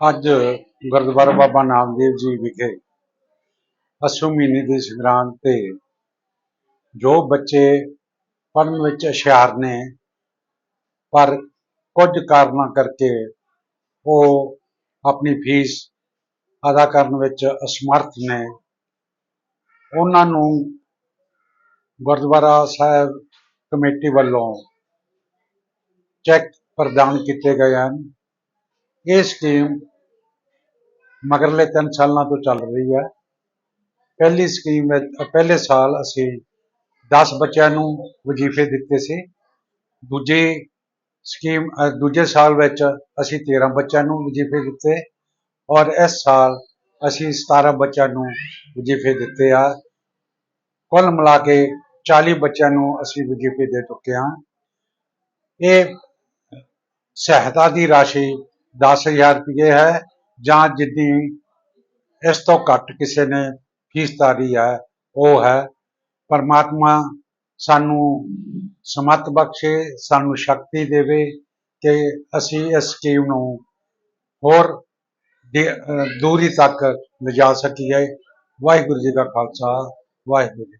ਅੱਜ ਗੁਰਦੁਆਰਾ ਬਾਬਾ ਨਾਮਦੇਵ ਜੀ ਵਿਖੇ ਅਸ਼ੂ ਮਹੀਨੇ ਦੀ ਸੰਗਰਾਂਦ ਤੇ ਜੋ ਬੱਚੇ ਪੜ੍ਹਨ ਵਿੱਚ ਹੁਸ਼ਿਆਰ ਨੇ, ਪਰ ਕੁਝ ਕਾਰਨਾਂ ਕਰਕੇ ਉਹ ਆਪਣੀ ਫੀਸ ਅਦਾ ਕਰਨ ਵਿੱਚ ਅਸਮਰਥ ਨੇ। ਉਹਨਾਂ ਨੂੰ ਗੁਰਦੁਆਰਾ ਸਾਹਿਬ ਕਮੇਟੀ ਵੱਲੋਂ ਚੈੱਕ ਪ੍ਰਦਾਨ ਕੀਤੇ ਗਏ ਹਨ। ਇਹ ਸਕੀਮ ਮਗਰਲੇ 3 ਸਾਲਾਂ ਤੋਂ ਚੱਲ ਰਹੀ ਹੈ। ਪਹਿਲੀ ਸਕੀਮ ਵਿੱਚ, ਪਹਿਲੇ ਸਾਲ ਅਸੀਂ 10 ਬੱਚਿਆਂ ਨੂੰ ਵਜ਼ੀਫੇ ਦਿੱਤੇ ਸੀ। ਦੂਜੀ ਸਕੀਮ ਦੂਜੇ ਸਾਲ ਵਿੱਚ ਅਸੀਂ 13 ਬੱਚਿਆਂ ਨੂੰ ਵਜ਼ੀਫੇ ਦਿੱਤੇ ਔਰ ਇਸ ਸਾਲ ਅਸੀਂ 17 ਬੱਚਿਆਂ ਨੂੰ ਵਜ਼ੀਫੇ ਦਿੱਤੇ ਆ। ਕੁੱਲ ਮਿਲਾ ਕੇ 40 ਬੱਚਿਆਂ ਨੂੰ ਅਸੀਂ ਵਜ਼ੀਫੇ ਦੇ ਚੁੱਕੇ ਹਾਂ। ਇਹ ਸਹਾਇਤਾ ਦੀ ਰਾਸ਼ੀ 10000 ਰੁਪਏ ਹੈ। ਜਾਂ ਜਿੰਨੀ ਇਸ ਤੋਂ ਘੱਟ ਕਿਸੇ ਨੇ ਫੀਸ ਤਾਰੀ ਹੈ, ਉਹ ਹੈ। ਪਰਮਾਤਮਾ ਸਾਨੂੰ ਸਮਤ ਬਖਸ਼ੇ, ਸਾਨੂੰ ਸ਼ਕਤੀ ਦੇਵੇ ਕਿ ਅਸੀਂ ਇਸ ਸਕੀਮ ਨੂੰ ਹੋਰ ਦੂਰੀ ਤੱਕ ਲਿਜਾ ਸਕੀਏ। ਵਾਹਿਗੁਰੂ ਜੀ ਕਾ ਖਾਲਸਾ, ਵਾਹਿਗੁਰੂ ਜੀ